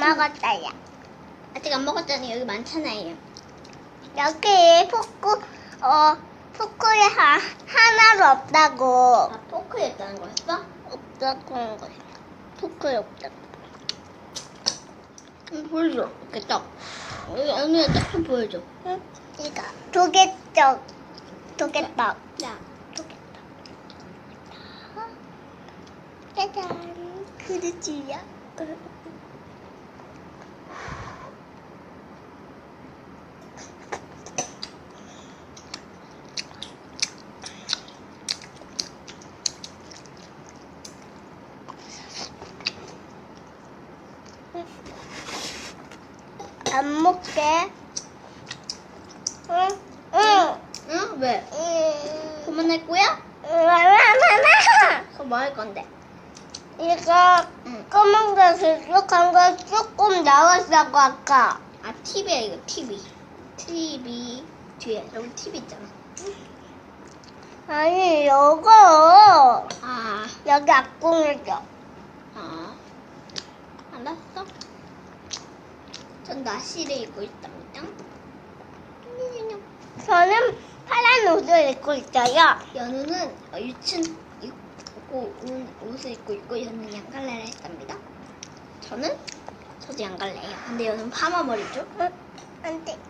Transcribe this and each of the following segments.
먹었어요. 아직 안 먹었잖아요. 여기 많잖아요. 여기 포크, 어, 포크에 하, 하나도 없다고. 아 포크였다는 거였어? 없다고 한 거야. 포크에 없다고. 응, 보여줘. 이렇게 떡. 여기 언니가 떡좀 보여줘. 응? 이거. 조개떡. 조개떡. 야. 조개떡. 짜잔. 그릇이야. 안 먹게. 응? 응. 응? 왜? 응. 그만할 거야? 마마마마. 그럼 뭐 할 건데? 이거 응. 검은색 길쭉한 거 조금 나왔다고 아까. 아 TV야 이거 TV. TV 뒤에 여기 TV 있잖아. 아니 이거 아. 여기 악궁이죠. 아. 알았어. 전 나시를 입고 있답니다. 저는 파란 옷을 입고 있어요. 연우는 어, 유친 입고 온 옷을 입고 있고 연우는 양갈래를 했답니다. 저는 저도 양갈래예요. 근데 연우는 파마 머리죠? 응? 안 돼.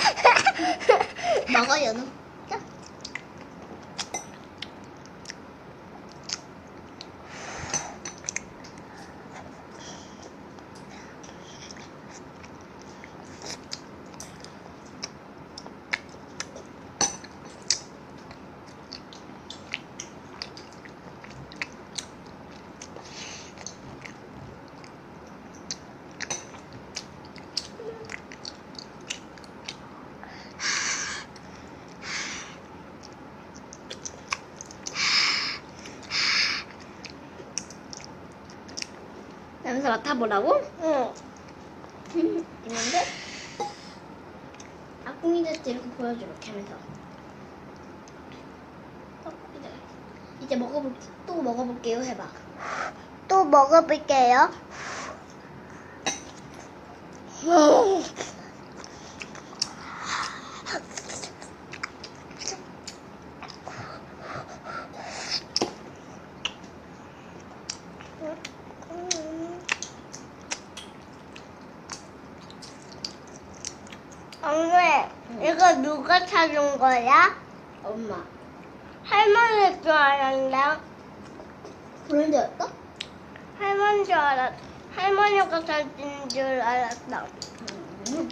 냄새 맡아보라고? 응. 있는데 아궁이 됐지 이렇게 보여줘 이렇게 하면서 어, 이제 이제 먹어볼 또 먹어볼게요 해봐 또 먹어볼게요. 이거 누가 사준 거야? 엄마. 할머니 줄 알았나? 브랜드였어? 할머니 줄 알았. 할머니가 사준 줄 알았어. 음.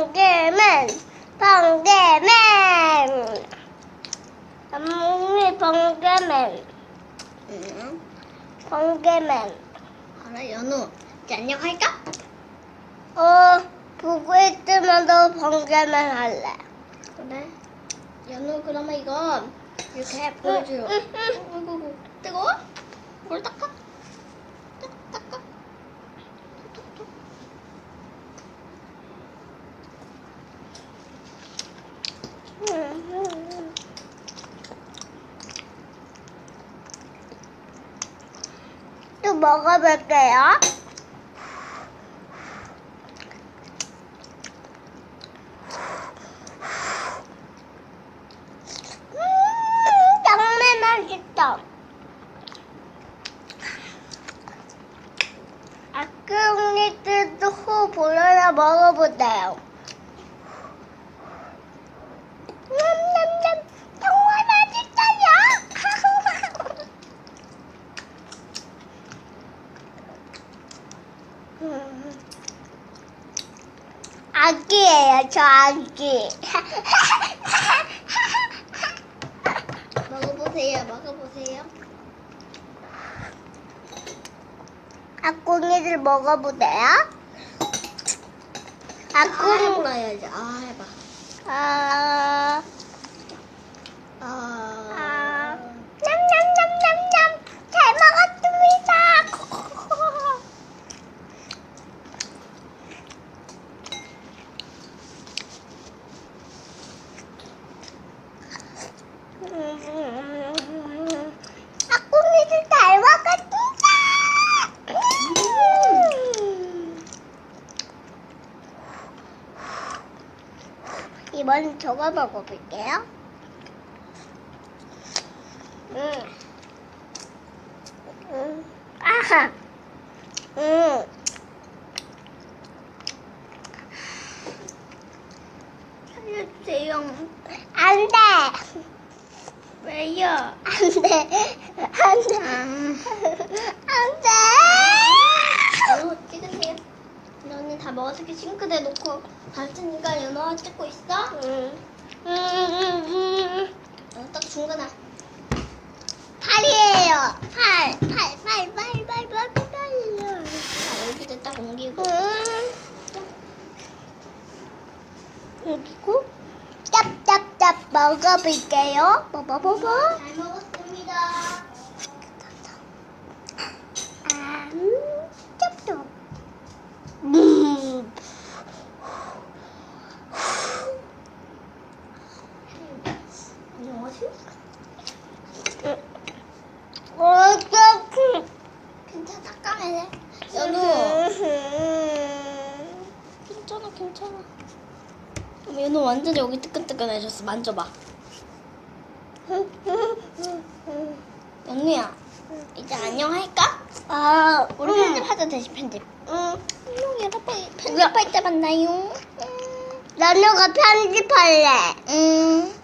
번개맨, 번개맨. 언니 번개맨, 응. 번개맨. 알아, 연우. 이제 안녕 할까? 어, 보고 있으면 너 번개맨 할래. 그래. 연우, 그러면 이거 이렇게 보여줘요. 응, 응, 응. 어이구. 뜨거워? 뭘 닦아? 닦- 닦아. 톡톡톡. 또 먹어볼게요. 음, 정말. 아까 언니들도 호 보려나 먹어보세요. 냠냠냠 정말 맛있어요. 음. 아기예요, 저 아기. 먹어보세요, 먹어보세요. 아궁이들 먹어보세요. 아, 아궁, 해보라야지. 아, 해봐. 아, 아. 아, 냠냠냠냠냠, 잘 먹었습니다. 아궁이들 잘 먹었습니다. 음. 이번 저거 먹어볼게요. 음. 음. 아하. 음. 살려주세요. 안 돼. 왜요? 안 돼. 안 돼. 음. 안 돼. 연우 찍으세요. 연우 다 먹었으니까 싱크대에 놓고 갈 테니까 연우가 찍고 있어. 음. 음, 음, 음. 어, 딱 중간에. 팔이에요. 팔. 팔, 팔, 팔, 팔, 팔, 팔. 자, 여기다 딱 옮기고. 음. 그리고 짭짭짭 먹어볼게요. 먹어봐봐. 잘 먹었습니다. 아, 음, 짭짭. 음. 안녕하세요. 어떡해. 괜찮아, 닦아내. 연우. 음. 괜찮아, 괜찮아. 어머, 연우 완전 여기 뜨끈뜨끈해졌어. 만져봐. 연우야, 이제 안녕할까? 아, 우리 음. 편집하자, 대신 편집. 응. 안녕, 여러분. 편집할 때 만나요. 음. 나누가 편집할래. 음.